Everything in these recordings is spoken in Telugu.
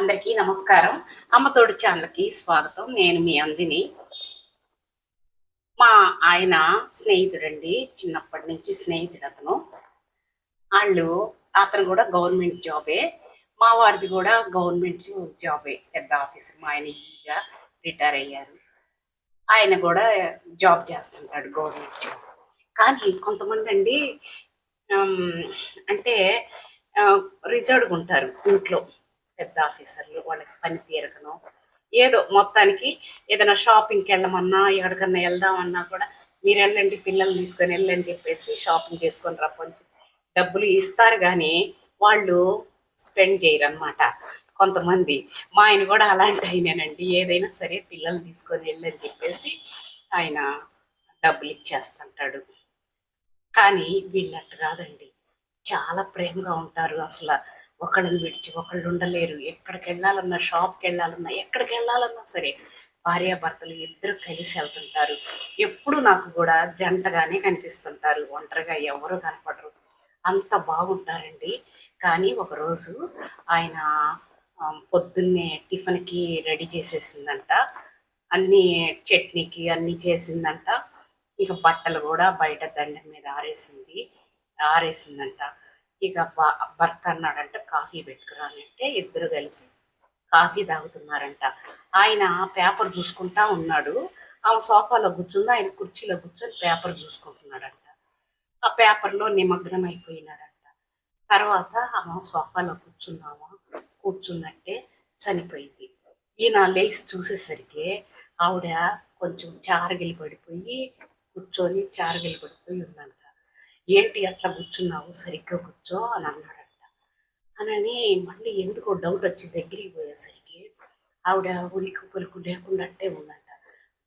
అందరికీ నమస్కారం. అమ్మతోడి ఛానల్కి స్వాగతం. నేను మీ అంజని. మా ఆయన స్నేహితుడండి. చిన్నప్పటి నుంచి స్నేహితుడు అతను. వాళ్ళు అతను కూడా గవర్నమెంట్ జాబే. మా వారిది కూడా గవర్నమెంట్ జాబే. పెద్ద ఆఫీసర్ మా ఆయన ఈగా రిటైర్ అయ్యారు. ఆయన కూడా జాబ్ చేస్తుంటాడు గవర్నమెంట్ జాబ్. కానీ కొంతమంది అండి అంటే రిజర్వ్గా ఉంటారు ఇంట్లో. పెద్ద ఆఫీసర్లు వాళ్ళకి పని తీరకను. ఏదో మొత్తానికి ఏదైనా షాపింగ్కి వెళ్ళమన్నా ఎక్కడికన్నా వెళ్దామన్నా కూడా మీరు వెళ్ళండి పిల్లల్ని తీసుకొని వెళ్ళని చెప్పేసి షాపింగ్ చేసుకొని రప్పొంచి డబ్బులు ఇస్తారు కానీ వాళ్ళు స్పెండ్ చేయరు అనమాట కొంతమంది. మా ఆయన కూడా అలాంటి ఆయనేనండి. ఏదైనా సరే పిల్లల్ని తీసుకొని వెళ్ళని చెప్పేసి ఆయన డబ్బులు ఇచ్చేస్తుంటాడు. కానీ వీళ్ళట్టు కాదండి. చాలా ప్రేమగా ఉంటారు అసలు. ఒకళ్ళని విడిచి ఒకళ్ళు ఉండలేరు. ఎక్కడికి వెళ్ళాలన్నా షాప్కి వెళ్ళాలన్నా ఎక్కడికి వెళ్ళాలన్నా సరే భార్యాభర్తలు ఇద్దరు కలిసి వెళ్తుంటారు. ఎప్పుడు నాకు కూడా జంటగానే కనిపిస్తుంటారు. ఒంటరిగా ఎవరు కనపడరు. అంత బాగుంటారండి. కానీ ఒకరోజు ఆయన పొద్దున్నే టిఫిన్కి రెడీ చేసేసిందంట. అన్ని చట్నీకి అన్ని చేసిందంట. ఇక బట్టలు కూడా బయట దండం మీద ఆరేసింది ఆరేసిందంట. ఇక భర్త అన్నాడంట కాఫీ పెట్టుకురానంటే ఇద్దరు కలిసి కాఫీ తాగుతున్నారంట. ఆయన పేపర్ చూసుకుంటా ఉన్నాడు. ఆమె సోఫాలో కూర్చుంది ఆయన కుర్చీలో కూర్చొని పేపర్ చూసుకుంటున్నాడంట. ఆ పేపర్లో నిమగ్నం అయిపోయినాడంట. తర్వాత ఆమె సోఫాలో కూర్చున్నాము కూర్చున్నట్టే చనిపోయింది. ఈయన లేచి చూసేసరికి ఆవిడ కొంచెం చారగిలి పడిపోయి కూర్చొని చారగిలి పడిపోయి ఉన్నాను ఏంటి అట్లా కూర్చున్నావు? సరిగ్గా కూర్చో అని అన్నాడంట. అనని మళ్ళీ ఎందుకో డౌట్ వచ్చి దగ్గరికి పోయేసరికి ఆవిడ ఉలికి పలుకు లేకుండా అంటే ఉందంట.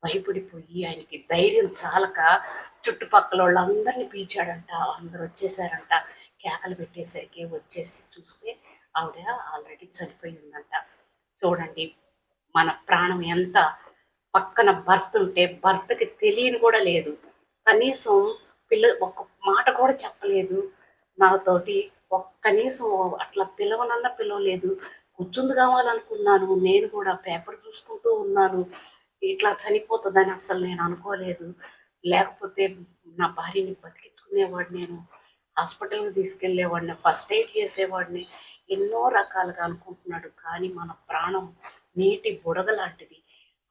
భయపడిపోయి ఆయనకి ధైర్యం చాలక చుట్టుపక్కల వాళ్ళందరినీ పిలిచాడంట. అందరు వచ్చేసారంట. కేకలు పెట్టేసరికి వచ్చేసి చూస్తే ఆవిడ ఆల్రెడీ చనిపోయి ఉందంట. చూడండి మన ప్రాణం ఎంత పక్కన భర్త ఉంటే భర్తకి తెలియని కూడా లేదు. కనీసం పిల్ల ఒక్క మాట కూడా చెప్పలేదు. నాతోటి ఒక్క కనీసం అట్లా పిలవనన్నా పిలవలేదు. కూర్చుంది కావాలనుకున్నాను. నేను కూడా పేపర్ చూసుకుంటూ ఉన్నాను. ఇట్లా చనిపోతుందని అసలు నేను అనుకోలేదు. లేకపోతే నా భార్యని బతికించుకునేవాడు నేను. హాస్పిటల్కి తీసుకెళ్ళేవాడిని ఫస్ట్ ఎయిడ్ చేసేవాడిని. ఎన్నో రకాలుగా అనుకుంటున్నాడు. కానీ మన ప్రాణం నీటి బుడగ లాంటిది.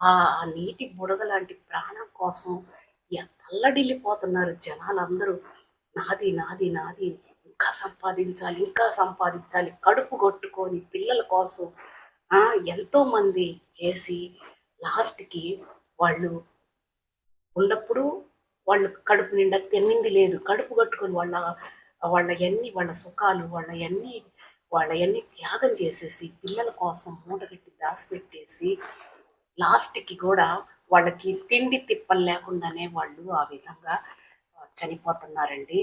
ఆ నీటి బుడగ లాంటి ప్రాణం కోసం ఎంత తల్లడిల్లిపోతున్నారు జనాలందరూ. నాది నాది నాది. ఇంకా సంపాదించాలి ఇంకా సంపాదించాలి. కడుపు కొట్టుకొని పిల్లల కోసం ఆ, ఎంతో మంది చేసి లాస్ట్కి వాళ్ళు ఉన్నప్పుడు వాళ్ళు కడుపు నిండా తిన్నింది లేదు. కడుపు కట్టుకొని వాళ్ళ వాళ్ళ ఎన్ని వాళ్ళ సుఖాలు వాళ్ళ ఎన్ని వాళ్ళ ఎన్ని త్యాగం చేసేసి పిల్లల కోసం మూటగట్టి దాచిపెట్టేసి లాస్ట్కి కూడా వాళ్ళకి తిండి తిప్పలు లేకుండానే వాళ్ళు ఆ విధంగా చనిపోతున్నారండి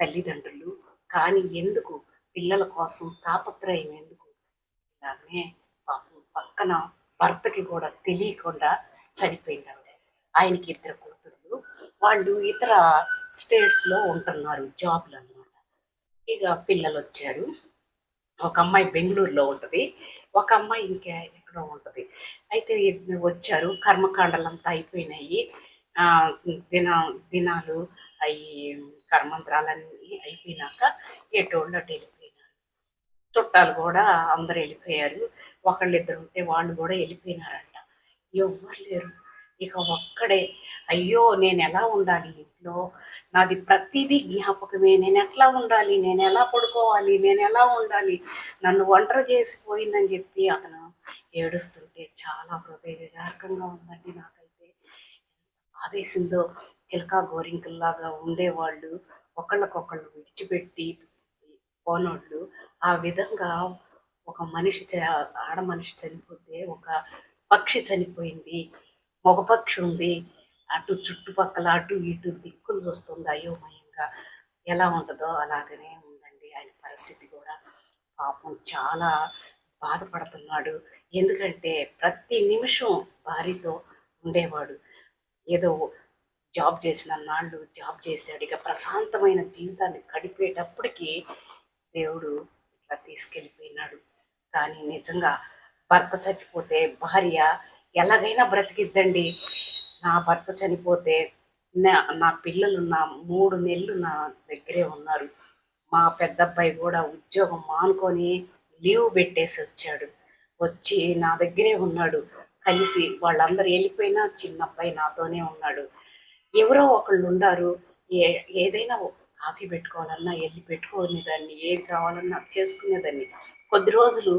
తల్లిదండ్రులు. కానీ ఎందుకు? పిల్లల కోసం తాపత్రయం ఎందుకు? ఇలాగనే పాపం పక్కన భర్తకి కూడా తెలియకుండా చనిపోయింది ఆవిడ ఆయనకి ఇద్దరు కూతుళ్ళు వాళ్ళు ఇతర స్టేట్స్లో ఉంటున్నారు జాబ్లు అన్నమాట. ఇక పిల్లలు వచ్చారు. ఒక అమ్మాయి బెంగళూరులో ఉంటుంది. ఒక అమ్మాయి ఇంకా ఎక్కడో ఉంటుంది. అయితే ఇద్దరు వచ్చారు. కర్మకాండలంతా అయిపోయినాయి. దిన దినాలు అవి కర్మంత్రాలన్నీ అయిపోయినాక ఎటోళ్ళు అటు వెళ్ళిపోయినారు. చుట్టాలు కూడా అందరు వెళ్ళిపోయారు. ఒకళ్ళు ఇద్దరు ఉంటే వాళ్ళు కూడా వెళ్ళిపోయినారంట. ఎవ్వరు లేరు. ఇక ఒక్కడే. అయ్యో నేను ఎలా ఉండాలి ఇంట్లో? నాది ప్రతిదీ జ్ఞాపకమే. నేను ఎట్లా ఉండాలి? నేను ఎలా పడుకోవాలి? నేను ఎలా ఉండాలి? నన్ను ఒంటరి చేసిపోయిందని చెప్పి అతను ఏడుస్తుంటే చాలా హృదయ విదారకంగా ఉందండి నాకైతే. ఆదేశంలో చిలకా గోరింకల్లాగా ఉండేవాళ్ళు. ఒకళ్ళకొకళ్ళు విడిచిపెట్టి పోనోళ్ళు. ఆ విధంగా ఒక మనిషి చ- ఆడ మనిషి చనిపోతే ఒక పక్షి చనిపోయింది. మగ పక్షి ఉంది. అటు చుట్టుపక్కల అటు ఇటు దిక్కులు చూస్తుంది అయోమయంగా. ఎలా ఉంటుందో అలాగనే ఉందండి ఆయన పరిస్థితి కూడా. పాపం చాలా బాధపడుతున్నాడు. ఎందుకంటే ప్రతి నిమిషం భార్యతో ఉండేవాడు. ఏదో జాబ్ చేసిన నాళ్ళు జాబ్ చేశాడు. ఇక ప్రశాంతమైన జీవితాన్ని గడిపేటప్పటికీ దేవుడు ఇట్లా తీసుకెళ్ళిపోయినాడు. కానీ నిజంగా భర్త చచ్చిపోతే భార్య ఎలాగైనా బ్రతికిద్దండి. నా భర్త చనిపోతే నా నా పిల్లలు నా మూడు నెలలు నా దగ్గరే ఉన్నారు. మా పెద్ద అబ్బాయి కూడా ఉద్యోగం మానుకొని లీవ్ పెట్టేసి వచ్చాడు. వచ్చి నా దగ్గరే ఉన్నాడు. కలిసి వాళ్ళందరూ వెళ్ళిపోయినా చిన్న అబ్బాయి నాతోనే ఉన్నాడు. ఎవరో ఒకళ్ళు ఉండారు ఏ ఏదైనా కాఫీ పెట్టుకోవాలన్నా వెళ్ళి పెట్టుకునేదాన్ని ఏది కావాలన్నా అది చేసుకునేదాన్ని. కొద్ది రోజులు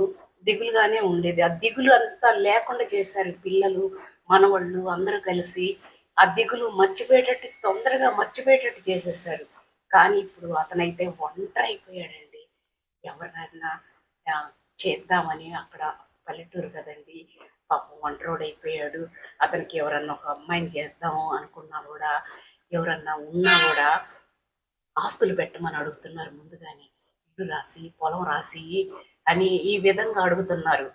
దిగులుగానే ఉండేది. ఆ దిగులు అంతా లేకుండా చేశారు పిల్లలు మనవాళ్ళు అందరూ కలిసి. ఆ దిగులు మర్చిపోయేటట్టు తొందరగా మర్చిపోయేటట్టు చేసేసారు కానీ ఇప్పుడు అతనైతే ఒంటరి అయిపోయాడండి. ఎవరినైనా చేద్దామని అక్కడ పల్లెటూరు కదండి. పాపం ఒంటరోడైపోయాడు అయిపోయాడు అతనికి ఎవరన్నా ఒక అమ్మాయిని చేద్దాం అనుకున్నా కూడా ఎవరన్నా ఉన్నా కూడా ఆస్తులు పెట్టమని అడుగుతున్నారు ముందుగానే. ఇల్లు రాసి పొలం రాసి అని ఈ విధంగా అడుగుతున్నారు.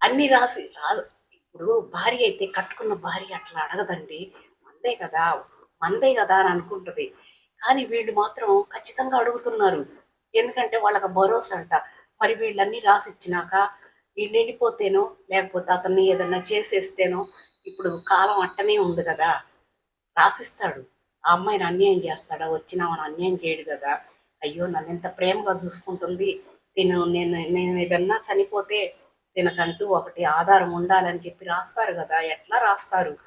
అన్ని రాసి రా ఇప్పుడు భార్య అయితే కట్టుకున్న భార్య అట్లా అడగదండి. మందే కదా మందే కదా అని అనుకుంటుంది. కానీ వీళ్ళు మాత్రం ఖచ్చితంగా అడుగుతున్నారు. ఎందుకంటే వాళ్ళకి భరోసా అంట. మరి వీళ్ళన్నీ రాసి ఇచ్చినాక వీళ్ళు వెళ్ళిపోతేనో లేకపోతే అతన్ని ఏదన్నా చేసేస్తేనో ఇప్పుడు కాలం అట్టనే ఉంది కదా. రాసిస్తాడు. ఆ అమ్మాయిని అన్యాయం చేస్తాడా? వచ్చినామని అన్యాయం చేయడు కదా. అయ్యో నన్ను ఎంత ప్రేమగా చూసుకుంటుంది. తిను నేను నేను ఏదన్నా చనిపోతే తినకంటూ ఒకటి ఆధారం ఉండాలని చెప్పి రాస్తారు కదా. ఎట్లా రాస్తారు?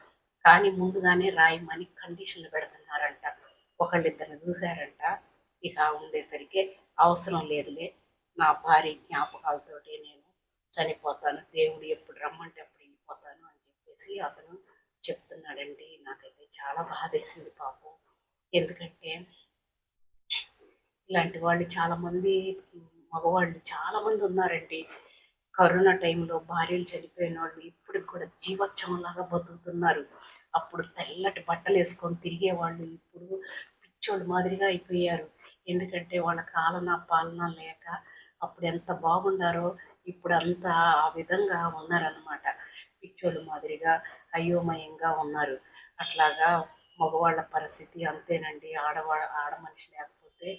కానీ ముందుగానే రాయమని కండిషన్లు పెడుతున్నారంట. ఒకళ్ళిద్దరిని చూశారంట. ఇక ఉండేసరికి అవసరం లేదులే. నా భార్య జ్ఞాపకాలతోటి నేను చనిపోతాను దేవుడు ఎప్పుడు రమ్మంటే అప్పుడు వెళ్ళిపోతాను అని చెప్పేసి అతను చెప్తున్నాడండి. నాకైతే చాలా బాధేసింది పాపం. ఎందుకంటే ఇలాంటి వాళ్ళు చాలామంది మగవాళ్ళు చాలామంది ఉన్నారండి. కరోనా టైంలో భార్యలు చనిపోయిన వాళ్ళు ఇప్పటికి కూడా జీవోత్సవంలాగా బతుకుతున్నారు. అప్పుడు తెల్లటి బట్టలు వేసుకొని తిరిగేవాళ్ళు ఇప్పుడు పిచ్చోళ్ళు మాదిరిగా అయిపోయారు. ఎందుకంటే వాళ్ళ కాలన పాలన లేక అప్పుడు ఎంత బాగున్నారో ఇప్పుడు అంతా ఆ విధంగా ఉన్నారనమాట పిచ్చోళ్ళు మాదిరిగా అయోమయంగా ఉన్నారు. అట్లాగా మగవాళ్ళ పరిస్థితి అంతేనండి. ఆడవా ఆడ మనిషి లేకపోతే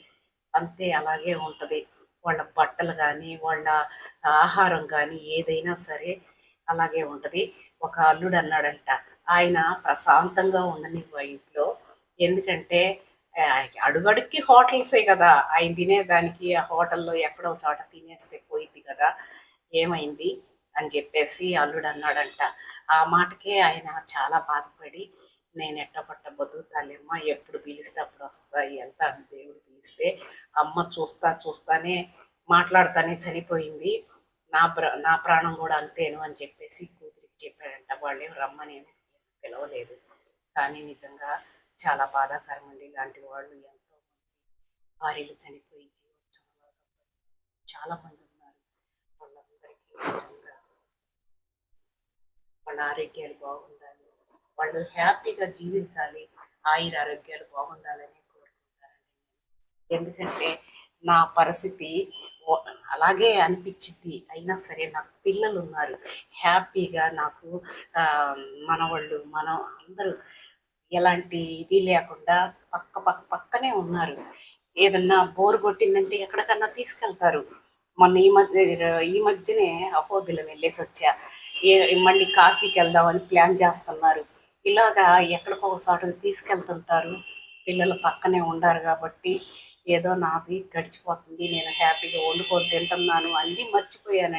అంతే అలాగే ఉంటుంది. వాళ్ళ బట్టలు కానీ వాళ్ళ ఆహారం కానీ ఏదైనా సరే అలాగే ఉంటుంది. ఒక అల్లుడు అన్నాడంట ఆయన ప్రశాంతంగా ఉండనివ్వ ఇంట్లో. ఎందుకంటే అడుగడుక్కి హోటల్సే కదా. ఆయన తినేదానికి ఆ హోటల్లో ఎక్కడో చోట తినేస్తే పోయింది కదా. ఏమైంది? అని చెప్పేసి అల్లుడు అన్నాడంట. ఆ మాటకే ఆయన చాలా బాధపడి నేను ఎట్టపట్ట బతుకుతాలేమ్మ ఎప్పుడు పిలిస్తే అప్పుడు వస్తా వెళ్తాను దేవుడు పిలిస్తే అమ్మ చూస్తా చూస్తానే మాట్లాడుతానే చనిపోయింది. నా ప్ర నా ప్రాణం కూడా అంతేను అని చెప్పేసి కూతురికి చెప్పాడంట. వాళ్ళేం రమ్మని పిలవలేదు. కానీ నిజంగా చాలా బాధాకరం అండి ఇలాంటి వాళ్ళు ఎంతో మంది భార్యలు చనిపోయి జీవోత్సవంలో చాలా మంది ఉన్నారు. వాళ్ళందరికీ నిజంగా వాళ్ళ ఆరోగ్యాలు బాగుండాలి. వాళ్ళు హ్యాపీగా జీవించాలి. ఆయుర ఆరోగ్యాలు బాగుండాలని కోరుకుంటారండి ఎందుకంటే నా పరిస్థితి అలాగే అనిపించింది. అయినా సరే నాకు పిల్లలు ఉన్నారు. హ్యాపీగా నాకు మనవాళ్ళు మనం అందరూ ఎలాంటి ఇది లేకుండా పక్క పక్క పక్కనే ఉన్నారు. ఏదన్నా బోర్ కొట్టిందంటే ఎక్కడికన్నా తీసుకెళ్తారు. మొన్న ఈ మధ్య ఈ మధ్యనే అహోబిలం వెళ్ళేసి వచ్చా. ఏ మళ్ళీ కాశీకి వెళ్దామని ప్లాన్ చేస్తున్నారు. ఇలాగా ఎక్కడికో ఒకసారి తీసుకెళ్తుంటారు. పిల్లలు పక్కనే ఉండారు కాబట్టి ఏదో నాది గడిచిపోతుంది నేను హ్యాపీగా వండుకొని తింటున్నాను అన్నీ మర్చిపోయాను